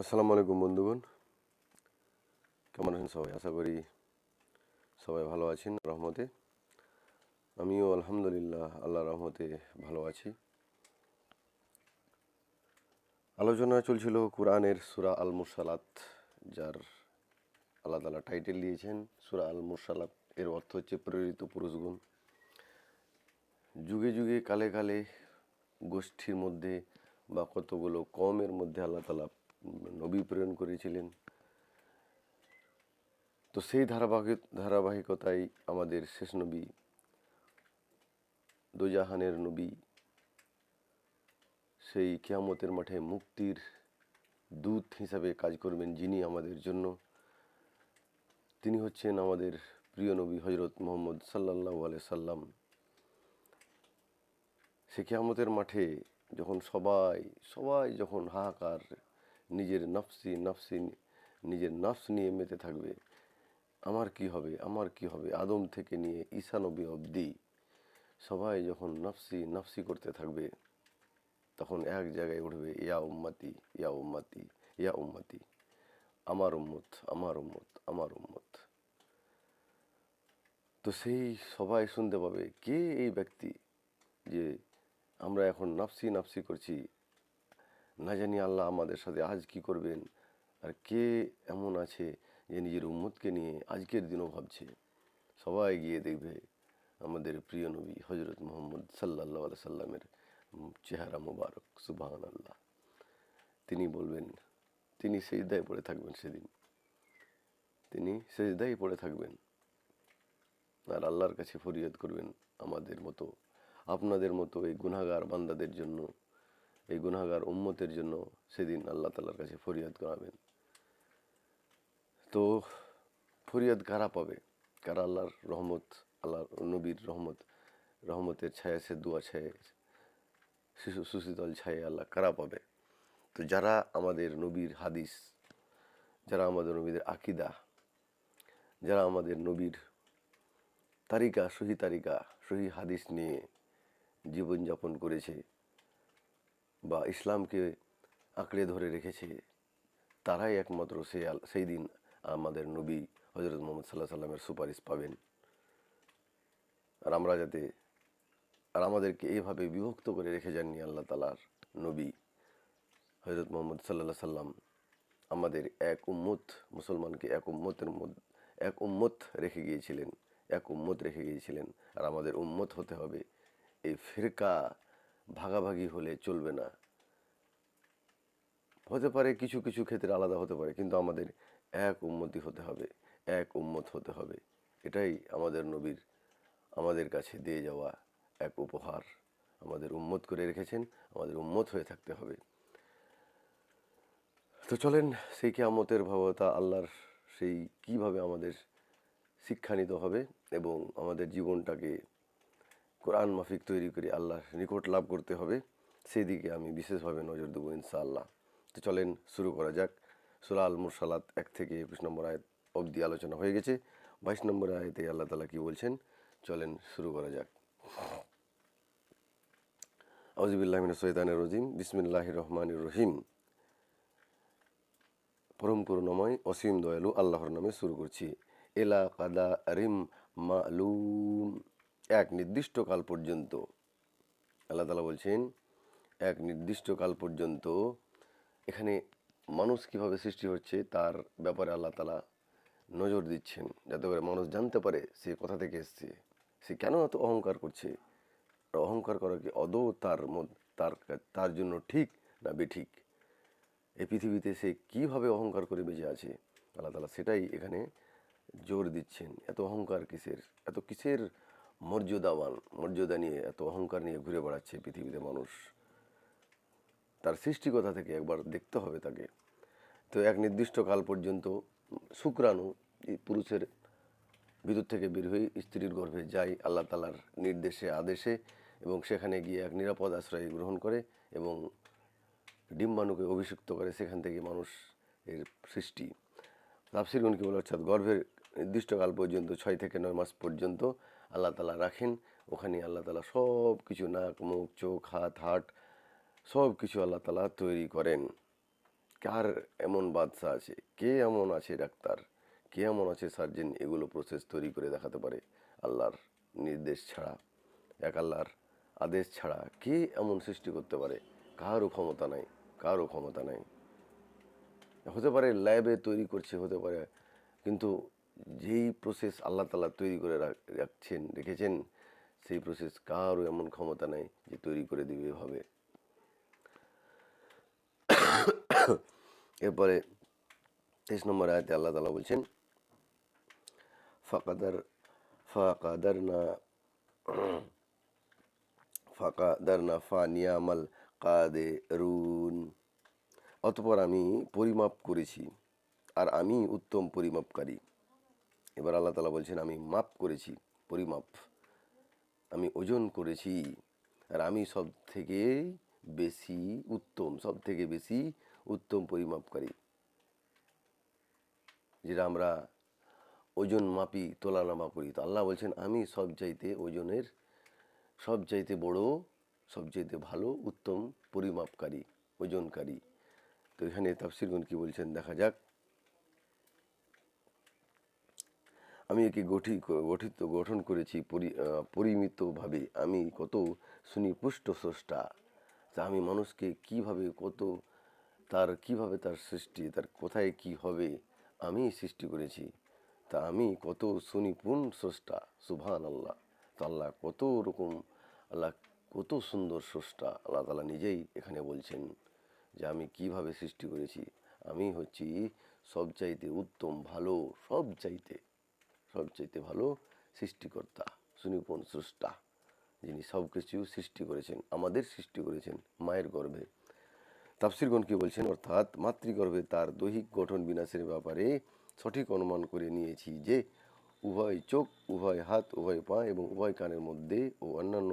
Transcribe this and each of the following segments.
আসসালামু আলাইকুম বন্ধুগণ। কেমন আছেন সবাই? আশা করি সবাই ভালো আছেন রহমতে। আমিও আলহামদুলিল্লাহ আল্লাহ রহমতে ভালো আছি। আলোচনা চলছিল কোরআনের সুরা আল মুরসালাত যার আল্লাহ তালা টাইটেল দিয়েছেন সুরা আল মুরসালাত এর অর্থ হচ্ছে প্রেরিত পুরুষগুণ। যুগে যুগে, কালে কালে গোষ্ঠীর মধ্যে বা কতগুলো কমের মধ্যে আল্লাহ তালা নবী প্রেরণ করেছিলেন। তো সেই ধারাবাহিক ধারাবাহিকতায় আমাদের শেষ নবী, দোজাহানের নবী, সেই কিয়ামতের মাঠে মুক্তির দূত হিসাবে কাজ করবেন যিনি আমাদের জন্য। তিনি হচ্ছেন আমাদের প্রিয় নবী হজরত মোহাম্মদ সাল্লাহ আলাই সাল্লাম। সে কিয়ামতের মাঠে যখন সবাই সবাই যখন হাহাকার নিজের নফসি নফসি, নিজের নফস নিয়ে মেতে থাকবে। আমার কি হবে? আমার কি হবে? আদম থেকে নিয়ে ঈশা নবী অবধি সবাই যখন নফসি নফসি করতে থাকবে, তখন এক জায়গায় উঠবে, ইয়া উম্মাতি ইয়া উম্মাতি ইয়া উম্মাতি। আমার উম্মত আমার উম্মত আমার উম্মত। তো সেই সবাই শুনতে পাবে, কে এই ব্যক্তি যে আমরা এখন নাফসি নাফসি করছি? না জানি আল্লাহ আমাদের সাথে আজ কি করবেন আর কে এমন আছে যে নিজের উম্মতকে নিয়ে আজকের দিনও ভাবছে। সবাই গিয়ে দেখবে আমাদের প্রিয় নবী হজরত মোহাম্মদ সাল্লাহ সাল্লামের চেহারা মোবারক সুবাহান আল্লাহ তিনি বলবেন, তিনি সেজদায় পড়ে থাকবেন সেদিন। তিনি সেজদায় পড়ে থাকবেন। আর আল্লাহর কাছে ফরিয়াদ করবেন আমাদের মতো, আপনাদের মতো এই গুনাগার বান্দাদের জন্য। এই গুনাগার উম্মতের জন্য সেদিন আল্লাহ তালার কাছে ফরিয়াদ করাবেন। তো ফরিয়াদ কারা পাবে? কারা আল্লাহর রহমত আল্লাহ নবীর রহমত, রহমতের ছায়া সে দুয়া ছায়া শিশু সুশীতল ছায়া আল্লাহ কারা পাবে? তো যারা আমাদের নবীর হাদিস, যারা আমাদের নবীদের আকিদা, যারা আমাদের নবীর তারিকা, সহি তারিকা, সহি হাদিস নিয়ে জীবনযাপন করেছে বা ইসলামকে আঁকড়ে ধরে রেখেছে, তারাই একমাত্র সেই সেই দিন আমাদের নবী হজরত মোহাম্মদ সাল্লাহ সাল্লামের সুপারিশ পাবেন। আর আমরা যাতে, আর আমাদেরকে এইভাবে বিভক্ত করে রেখে যাননি আল্লাহ তালার নবী হজরত মোহাম্মদ সাল্লাহ সাল্লাম আমাদের এক উম্মত, মুসলমানকে এক উম্মতের এক উম্মত রেখে গিয়েছিলেন, এক উম্মত রেখে গিয়েছিলেন। আর আমাদের উম্মত হতে হবে এই ফিরকা ভাগাভাগি হলে চলবে না। হতে পারে কিছু কিছু ক্ষেত্রে আলাদা হতে পারে, কিন্তু আমাদের এক উন্মতি হতে হবে, এক উন্মত হতে হবে। এটাই আমাদের নবীর, আমাদের কাছে দিয়ে যাওয়া এক উপহার। আমাদের উন্মত করে রেখেছেন, আমাদের উন্মত হয়ে থাকতে হবে। তো চলেন, সেই কেয়ামতের ভাবতা আল্লাহর সেই কীভাবে আমাদের শিক্ষা নিতে হবে এবং আমাদের জীবনটাকে কোরআন মাফিক তৈরি করে আল্লাহর নিকট লাভ করতে হবে সেই দিকে আমি বিশেষভাবে নজর দেবো ইনশাআল্লাহ। তো চলেন শুরু করা যাক। সুরা আল মুরসালাত এক থেকে একুশ নম্বর আয়াত অবধি আলোচনা হয়ে গেছে। বাইশ নম্বর আয়তে আল্লাহ তালা কি বলছেন? চলেন শুরু করা যাক। আউজিবুল্লাহমিন সৈতানের রজিম। বিসমিল্লাহ রহমান রহিম। পরম করুণাময়, অসীম দয়ালু আল্লাহর নামে শুরু করছি। এলা কাদা রিম মালুম। এক নির্দিষ্ট কাল পর্যন্ত, আল্লাহ তালা বলছেন, এক নির্দিষ্ট কাল পর্যন্ত এখানে মানুষ কীভাবে সৃষ্টি হচ্ছে তার ব্যাপারে আল্লাহ তালা নজর দিচ্ছেন, যাতে করে মানুষ জানতে পারে সে কোথা থেকে এসছে, সে কেন এত অহংকার করছে অহংকার করা কি অদৌ তার তার তার জন্য ঠিক না বেঠিক? এই পৃথিবীতে সে কীভাবে অহংকার করে বেঁচে আছে? আল্লাহ তালা সেটাই এখানে জোর দিচ্ছেন, এত অহংকার কিসের, এত কিসের মর্যাদাবান মর্যাদা নিয়ে এত অহংকার নিয়ে ঘুরে বেড়াচ্ছে পৃথিবীতে মানুষ। তার সৃষ্টিকতা থেকে একবার দেখতে হবে তাকে। তো এক নির্দিষ্ট কাল পর্যন্ত শুক্রাণু পুরুষের ভিতর থেকে বের হয়ে স্ত্রীর গর্ভে যায় আল্লাহ তালার নির্দেশে, আদেশে এবং সেখানে গিয়ে এক নিরাপদ আশ্রয় গ্রহণ করে এবং ডিম্বাণুকে অভিষিক্ত করে সেখান থেকে মানুষ এর সৃষ্টি। তাফসিরগুন কি বলে অর্থাৎ গর্ভের নির্দিষ্ট কাল পর্যন্ত, ছয় থেকে নয় মাস পর্যন্ত আল্লাহ তালা রাখেন। ওখানে আল্লাহ তালা সব কিছু নাক, মুখ, চোখ, হাত, হাট, সব কিছু আল্লাহ তালা তৈরি করেন। কার এমন বাদশা আছে? কে এমন আছে ডাক্তার? কে এমন আছে সার্জেন? এগুলো প্রসেস তৈরি করে দেখাতে পারে আল্লাহর নির্দেশ ছাড়া। এক আল্লাহর আদেশ ছাড়া কে এমন সৃষ্টি করতে পারে? কারও ক্ষমতা নাই, কারও ক্ষমতা নাই। হতে পারে ল্যাবে তৈরি করছে, হতে পারে। কিন্তু যেই প্রসেস আল্লাহ তালা তৈরি করে রাখছেন, রেখেছেন, সেই প্রসেস কারও এমন ক্ষমতা নেই যে তৈরি করে দিবে এভাবে। এরপরে তেইশ নম্বর আয়তে আল্লাহ তালা বলছেন, ফাকাদার ফাকাদার না ফাকাদার না ফা নিয়ামাল কাদে রুন অতপর আমি পরিমাপ করেছি, আর আমি উত্তম পরিমাপকারী। এবার আল্লাহ তালা বলছেন, আমি মাপ করেছি, পরিমাপ। আমি ওজন করেছি আর আমি সব থেকে বেশি উত্তম সব থেকে বেশি উত্তম পরিমাপকারী। যেটা আমরা ওজন মাপি তোলানামা করি। তো আল্লাহ বলছেন, আমি সব চাইতে ওজনের সব চাইতে বড় সব চাইতে ভালো, উত্তম পরিমাপকারী, ওজনকারী। তো এখানে তাফসিরগুন কি বলছেন, দেখা যাক। আমি একে গঠি, গঠিত, গঠন করেছি পরিমিতভাবে। আমি কত সুনিপুষ্ট স্রষ্টা, তা আমি মানুষকে কীভাবে কত, তার কীভাবে তার সৃষ্টি, তার কোথায় কি হবে আমি সৃষ্টি করেছি। তা আমি কত সুনিপুণ স্রষ্টা সুভান আল্লাহ তা আল্লাহ কত রকম, আল্লাহ কত সুন্দর স্রষ্টা, আল্লাহ তালা নিজেই এখানে বলছেন যে আমি কীভাবে সৃষ্টি করেছি। আমি হচ্ছি সবচাইতে উত্তম, ভালো সব চাইতে সবচাইতে ভালো সৃষ্টিকর্তা, সুনিপুণ স্রষ্টা, যিনি সব কিছু সৃষ্টি করেছেন, আমাদের সৃষ্টি করেছেন মায়ের গর্ভে। তাফসিরগণ কি বলছেন? অর্থাৎ মাতৃগর্ভে তার দৈহিক গঠন বিনাশের ব্যাপারে সঠিক অনুমান করে নিয়েছি যে, উভয় চোখ, উভয় হাত, উভয় পা এবং উভয় কানের মধ্যে ও অন্যান্য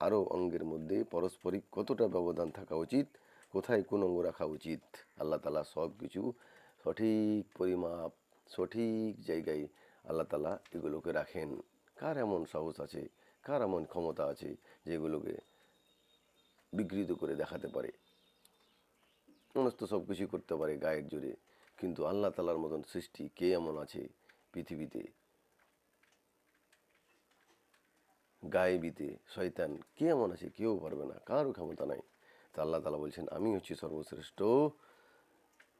আরও অঙ্গের মধ্যে পারস্পরিক কতটা ব্যবধান থাকা উচিত, কোথায় কোন অঙ্গ রাখা উচিত, আল্লাহ তালা সব কিছু সঠিক পরিমাপ, সঠিক জায়গায় আল্লাহ তালা এগুলোকে রাখেন। কার এমন সাহস আছে, কার এমন ক্ষমতা আছে যেগুলোকে বিকৃত করে দেখাতে পারে? মানুষ তো সব কিছুই করতে পারে গায়ের জোরে। কিন্তু আল্লাহ তালার মতন সৃষ্টি কে এমন আছে পৃথিবীতে? গায়েবিতে শয়তান কে এমন আছে কেউ পারবে না কারও ক্ষমতা নাই। তা আল্লাহ তালা বলছেন, আমি হচ্ছি সর্বশ্রেষ্ঠ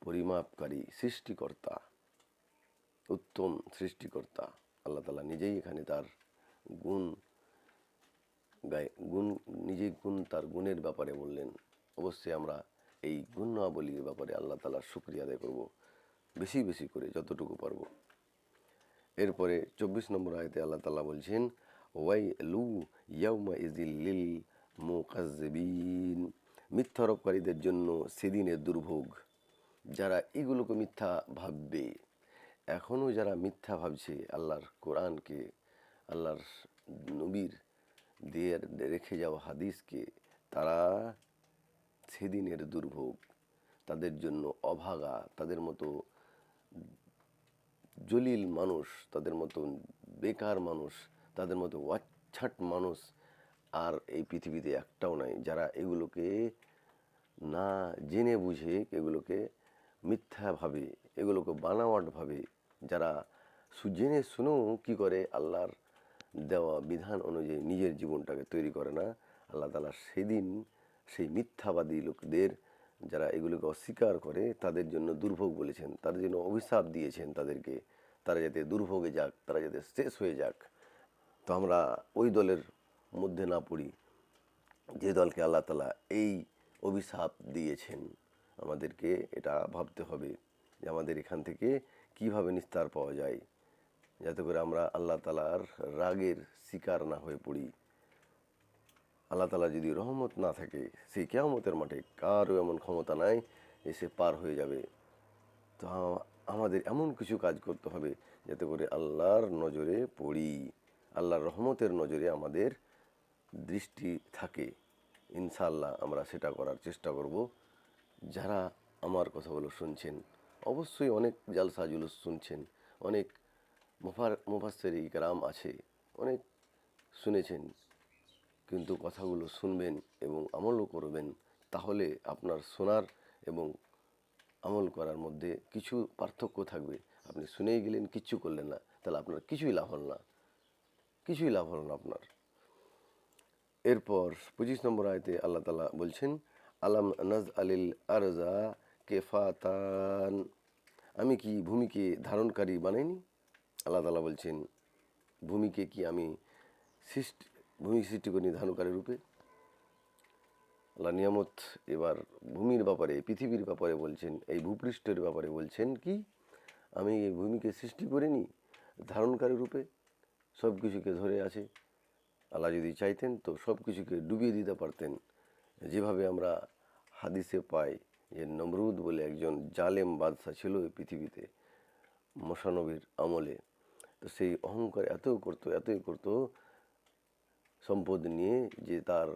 পরিমাপকারী, সৃষ্টিকর্তা। উত্তম সৃষ্টিকর্তা। আল্লাহ তালা নিজেই এখানে তার গুণ গায়ে, গুণ, নিজেই গুণ তার গুণের ব্যাপারে বললেন। অবশ্যই আমরা এই গুণাবলীর ব্যাপারে আল্লাহ তালার শুক্রিয়া আদায় করব, বেশি বেশি করে যতটুকু পারব। এরপরে চব্বিশ নম্বর আয়তে আল্লাহ তালা বলছেন ওয়াই লু ইয়াউমা ইজিল্লিল মুকাজ্জিবিন মিথ্যারোপকারীদের জন্য সেদিনের দুর্ভোগ। যারা এগুলোকে মিথ্যা ভাববে এখনও যারা মিথ্যা ভাবছে আল্লাহর কোরআনকে, আল্লাহর নবীর দিয়ে রেখে যাওয়া হাদিসকে, তারা সেদিনের দুর্ভোগ। তাদের জন্য অভাগা, তাদের মতো জলিল মানুষ, তাদের মতো বেকার মানুষ, তাদের মতো ওয়াচ্ছাট মানুষ আর এই পৃথিবীতে একটাও নাই, যারা এগুলোকে না জেনে বুঝে, এগুলোকে মিথ্যাভাবে এগুলোকে বানাওয়াটভাবে যারা জেনে শুনেও কী করে আল্লাহর দেওয়া বিধান অনুযায়ী নিজের জীবনটাকে তৈরি করে না, আল্লাহ তালা সেদিন সেই মিথ্যাবাদী লোকদের যারা এগুলোকে অস্বীকার করে, তাদের জন্য দুর্ভোগ বলেছেন, তাদের জন্য অভিশাপ দিয়েছেন তাদেরকে। তারা যাতে দুর্ভোগে যাক, তারা যাতে শেষ হয়ে যাক। তো আমরা ওই দলের মধ্যে না পড়ি, যে দলকে আল্লাহ তালা এই অভিশাপ দিয়েছেন। আমাদেরকে এটা ভাবতে হবে যে আমাদের এখান থেকে কীভাবে নিস্তার পাওয়া যায়? যাতে করে আমরা আল্লাহ তালার রাগের শিকার না হয়ে পড়ি। আল্লাহ তালা যদি রহমত না থাকে সেই কেয়ামতের মাঠে কারও এমন ক্ষমতা নাই এসে পার হয়ে যাবে। তো আমাদের এমন কিছু কাজ করতে হবে যাতে করে আল্লাহর নজরে পড়ি। আল্লাহর রহমতের নজরে আমাদের দৃষ্টি থাকে। ইনশাল্লাহ আমরা সেটা করার চেষ্টা করব। যারা আমার কথাগুলো শুনছেন অবশ্যই অনেক জালসা জুলুস শুনছেন, অনেক মুফার, মুফাসের গ্রাম আছে, অনেক শুনেছেন, কিন্তু কথাগুলো শুনবেন এবং আমলও করবেন, তাহলে আপনার শোনার এবং আমল করার মধ্যে কিছু পার্থক্য থাকবে। আপনি শুনেই গেলেন, কিচ্ছু করলেন না, তাহলে আপনার কিছুই লাভ হল না, কিছুই লাভ হল না আপনার। এরপর পঁচিশ নম্বর আয়তে আল্লাহ তালা বলছেন, আলাম নাজ আলিল আরজা কেফাতান আমি কি ভূমিকে ধারণকারী বানাইনি? আল্লাহ তালা বলছেন, ভূমিকে কি আমি সৃষ্টি, ভূমি সৃষ্টি করিনি ধারণকারী রূপে? আল্লাহ নিয়ামত এবার ভূমির ব্যাপারে, পৃথিবীর ব্যাপারে বলছেন, এই ভূপৃষ্ঠের ব্যাপারে বলছেন কি, আমি এই ভূমিকে সৃষ্টি করিনি ধারণকারী রূপে, সব কিছুকে ধরে আছে। আল্লাহ যদি চাইতেন তো সব কিছুকে ডুবিয়ে দিতে পারতেন। যেভাবে আমরা হাদিসে পাই যে নমরুদ বলে একজন জালেম বাদশা ছিল এই পৃথিবীতে মশানবীর আমলে। তো সেই অহংকার এত করতো, এতই করতো সম্পদ নিয়ে যে তার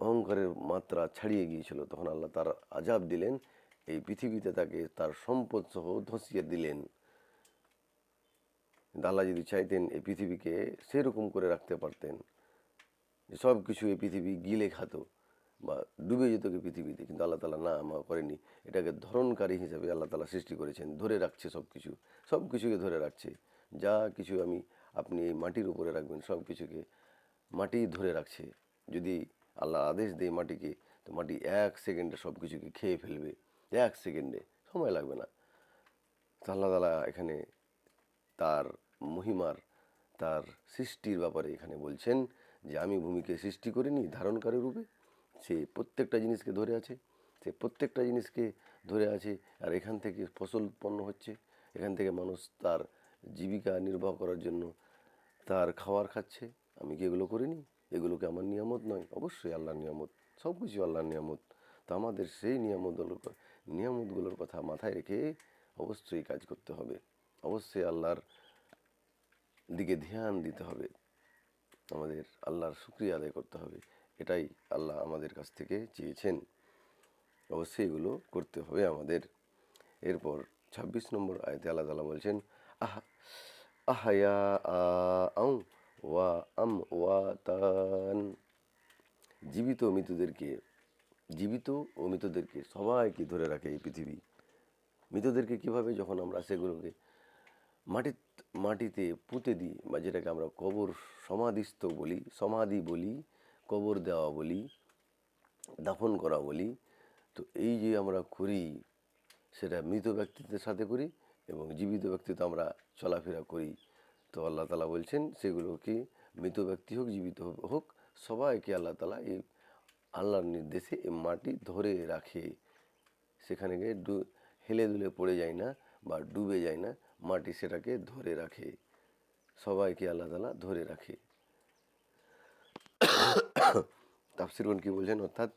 অহংকারের মাত্রা ছাড়িয়ে গিয়েছিল। তখন আল্লাহ তার আজাব দিলেন, এই পৃথিবীতে তাকে তার সম্পদ সহ ধসিয়ে দিলেন। আল্লাহ যদি চাইতেন এই পৃথিবীকে সেরকম করে রাখতে পারতেন সব কিছু এই পৃথিবী গিলে খাতো বা ডুবে যেত কি পৃথিবীতে, কিন্তু আল্লাহ তালা না আমা করেনি এটাকে ধরনকারী হিসাবে আল্লাহ তালা সৃষ্টি করেছেন, ধরে রাখছে সব কিছু সব কিছুকে ধরে রাখছে। যা কিছু আমি, আপনি এই মাটির উপরে রাখবেন সব কিছুকে মাটি ধরে রাখছে। যদি আল্লাহ আদেশ দেয় মাটিকে, তো মাটি এক সেকেন্ডে সব কিছুকে খেয়ে ফেলবে। এক সেকেন্ডে, সময় লাগবে না। তো আল্লাহ তালা এখানে তার মহিমার, তার সৃষ্টির ব্যাপারে এখানে বলছেন যে, আমি ভূমিকে সৃষ্টি করিনি ধারণকারী রূপে সে প্রত্যেকটা জিনিসকে ধরে আছে, সে প্রত্যেকটা জিনিসকে ধরে আছে, আর এখান থেকে ফসল উৎপন্ন হচ্ছে। এখান থেকে মানুষ তার জীবিকা নির্বাহ করার জন্য তার খাওয়ার খাচ্ছে। আমি কি এগুলো করিনি? এগুলোকে আমার নিয়ামত নয়? অবশ্যই আল্লাহর নিয়ামত সব কিছু আল্লাহর নিয়ামত। তো আমাদের সেই নিয়ামতগুলোর নিয়ামতগুলোর কথা মাথায় রেখে অবশ্যই কাজ করতে হবে। অবশ্যই আল্লাহর দিকে ধ্যান দিতে হবে। আমাদের আল্লাহর শুক্রিয়া আদায় করতে হবে। এটাই আল্লাহ আমাদের কাছ থেকে চেয়েছেন। অবশ্যই এগুলো করতে হবে আমাদের। এরপর ছাব্বিশ নম্বর আয়তে আল্লাহ তালা বলছেন, আহ আহায়া আউ ওয়া আম ওয়া তান জীবিত মৃতদেরকে, জীবিত ও মৃতদেরকে সবাইকে ধরে রাখে এই পৃথিবী। মৃতদেরকে কীভাবে যখন আমরা সেগুলোকে মাটি মাটিতে পুঁতে দিই বা যেটাকে আমরা কবর সমাধিস্থ বলি, সমাধি বলি কবর দেওয়া বলি, দাফন করা বলি, তো এই যে আমরা করি, সেটা মৃত ব্যক্তিদের সাথে করি এবং জীবিত ব্যক্তি তো আমরা চলাফেরা করি। তো আল্লাহ তালা বলছেন সেগুলোকে মৃত ব্যক্তি হোক, জীবিত হোক- সবাইকে আল্লাহ তালা এই আল্লাহর নির্দেশে এই মাটি ধরে রাখে। সেখানে গিয়ে ডু, হেলে দুলে পড়ে যায় না বা ডুবে যায় না, মাটি সেটাকে ধরে রাখে। সবাইকে আল্লাহ তালা ধরে রাখে। তাফসিরগণ কি বলছেন? অর্থাৎ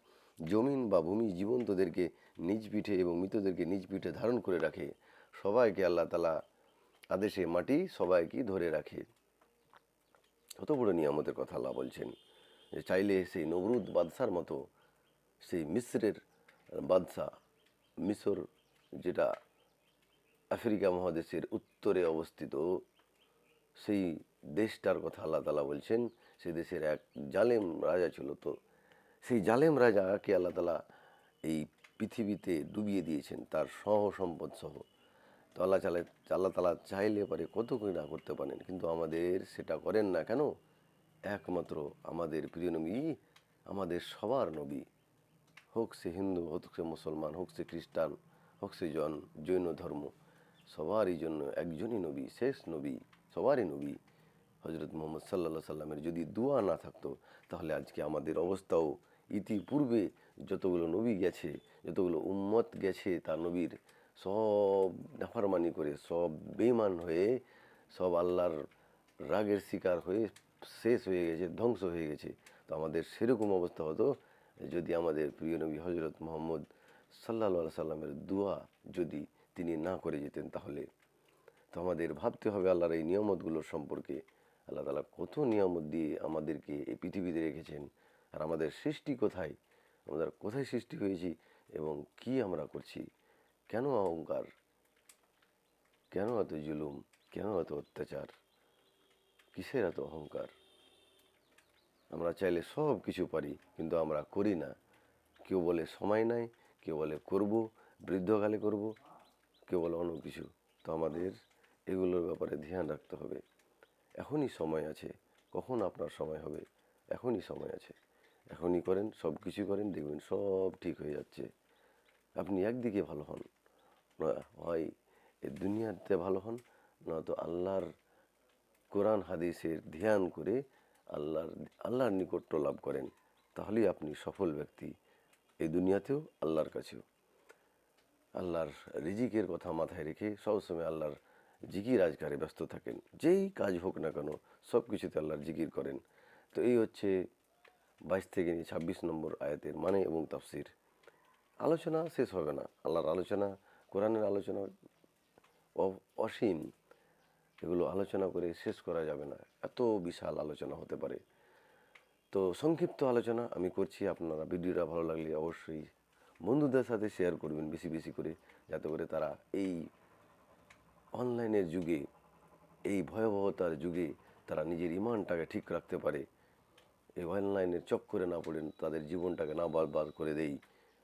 জমিন বা ভূমি জীবন্তদেরকে নিজ পিঠে এবং মৃতদেরকে নিজ পিঠে ধারণ করে রাখে। সবাইকে আল্লাহ তালা আদেশে মাটি সবাইকে ধরে রাখে। কত বড় নিয়ামতের কথা আল্লাহ বলছেন। যে চাইলে সেই নবরুদ বাদশার মতো সেই মিশ্রের বাদশা মিশর যেটা আফ্রিকা মহাদেশের উত্তরে অবস্থিত সেই দেশটার কথা আল্লাহ তালা বলছেন, সেই দেশের এক জালেম রাজা ছিল তো। সেই জালেম রাজাকে আল্লাহ তালা এই পৃথিবীতে ডুবিয়ে দিয়েছেন, তার সহ সম্পদ সহ। তো আল্লাহ চালে, আল্লাহ তালা চাইলে পারে কত কি না করতে পারেন, কিন্তু আমাদের সেটা করেন না কেন? একমাত্র আমাদের প্রিয় নবী, আমাদের সবার নবী। হোক সে হিন্দু, হোক সে মুসলমান, হোক সে খ্রিস্টান, হোক সে জন, জৈন ধর্ম, সবারই জন্য একজনই নবী, শেষ নবী। সবারই নবী হজরত মোহাম্মদ সাল্লা সাল্লামের যদি দোয়া না থাকতো, তাহলে আজকে আমাদের অবস্থাও ইতিপূর্বে যতগুলো নবী গেছে, যতগুলো উম্মত গেছে, তার নবীর সব নাফারমানি করে, সব বেমান হয়ে, সব আল্লাহর রাগের শিকার হয়ে শেষ হয়ে গেছে, ধ্বংস হয়ে গেছে। তো আমাদের সেরকম অবস্থা হতো যদি আমাদের প্রিয় নবী হজরত মোহাম্মদ সাল্লা সাল্লামের দোয়া যদি তিনি না করে যেতেন, তাহলে তো আমাদের ভাবতে হবে আল্লাহর এই নিয়ামতগুলোর সম্পর্কে। আল্লাহ তালা কত নিয়ামত দিয়ে আমাদেরকে এই পৃথিবীতে রেখেছেন আর আমাদের সৃষ্টি কোথায়, আমরা কোথায় সৃষ্টি হয়েছি এবং কি আমরা করছি, কেন অহংকার, কেন এত জুলুম, কেন এত অত্যাচার, কিসের এত অহংকার? আমরা চাইলে সব কিছু পারি কিন্তু আমরা করি না। কেউ বলে সময় নাই, কেউ বলে করব, বৃদ্ধকালে করব কেবল অন্য কিছু। তো আমাদের এগুলোর ব্যাপারে ধ্যান রাখতে হবে। এখনই সময় আছে, কখন আপনার সময় হবে? এখনই সময় আছে। এখনই করেন সব কিছু করেন, দেখবেন সব ঠিক হয়ে যাচ্ছে। আপনি একদিকে ভালো হন, না হয় এ দুনিয়াতে ভালো হন নয়তো আল্লাহর কোরআন, হাদিসের ধ্যান করে আল্লাহর আল্লাহর নিকট্য লাভ করেন। তাহলেই আপনি সফল ব্যক্তি এই দুনিয়াতেও, আল্লাহর কাছেও। আল্লাহর রিজিকের কথা মাথায় রেখে সবসময় আল্লাহর জিকির আজকারে ব্যস্ত থাকেন। যেই কাজ হোক না কেন, সব কিছুতে আল্লাহর জিকির করেন। তো এই হচ্ছে বাইশ থেকে নিয়ে ছাব্বিশ নম্বর আয়াতের মানে এবং তাফসির। আলোচনা শেষ হবে না। আল্লাহর আলোচনা, কোরআনের আলোচনা অসীম। এগুলো আলোচনা করে শেষ করা যাবে না। এত বিশাল আলোচনা হতে পারে। তো সংক্ষিপ্ত আলোচনা আমি করছি। আপনারা ভিডিওটা ভালো লাগলে অবশ্যই বন্ধুদের সাথে শেয়ার করবেন বেশি বেশি করে, যাতে করে তারা এই অনলাইনের যুগে, এই ভয়াবহতার যুগে তারা নিজের ইমানটাকে ঠিক রাখতে পারে। এই অনলাইনের চক্করে না পড়েন তাদের জীবনটাকে না বারবার করে দেই।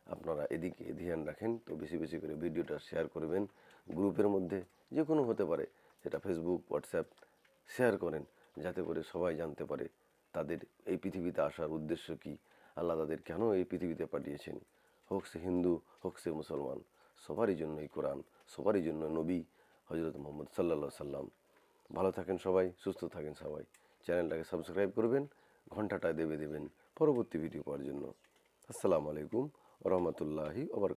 আপনারা এদিকে ধ্যান রাখেন, তো বেশি বেশি করে ভিডিওটা শেয়ার করবেন। গ্রুপের মধ্যে যে কোনো হতে পারে, সেটা ফেসবুক হোয়াটসঅ্যাপ শেয়ার করেন, যাতে করে সবাই জানতে পারে তাদের এই পৃথিবীতে আসার উদ্দেশ্য কী। আল্লাহ তাদের কেন এই পৃথিবীতে পাঠিয়েছেন? হোক সে হিন্দু, হোক সে মুসলমান, সবারই জন্য এই কোরআন, সবারই জন্য নবী হজরত মোহাম্মদ সাল্লা সাল্লাম। ভালো থাকেন সবাই, সুস্থ থাকেন সবাই। চ্যানেলটাকে সাবস্ক্রাইব করবেন ঘন্টাটা দেবে দেবেন। পরবর্তী ভিডিও পাওয়ার জন্য। আসসালামু আলাইকুম রহমতুল্লাহি ওবর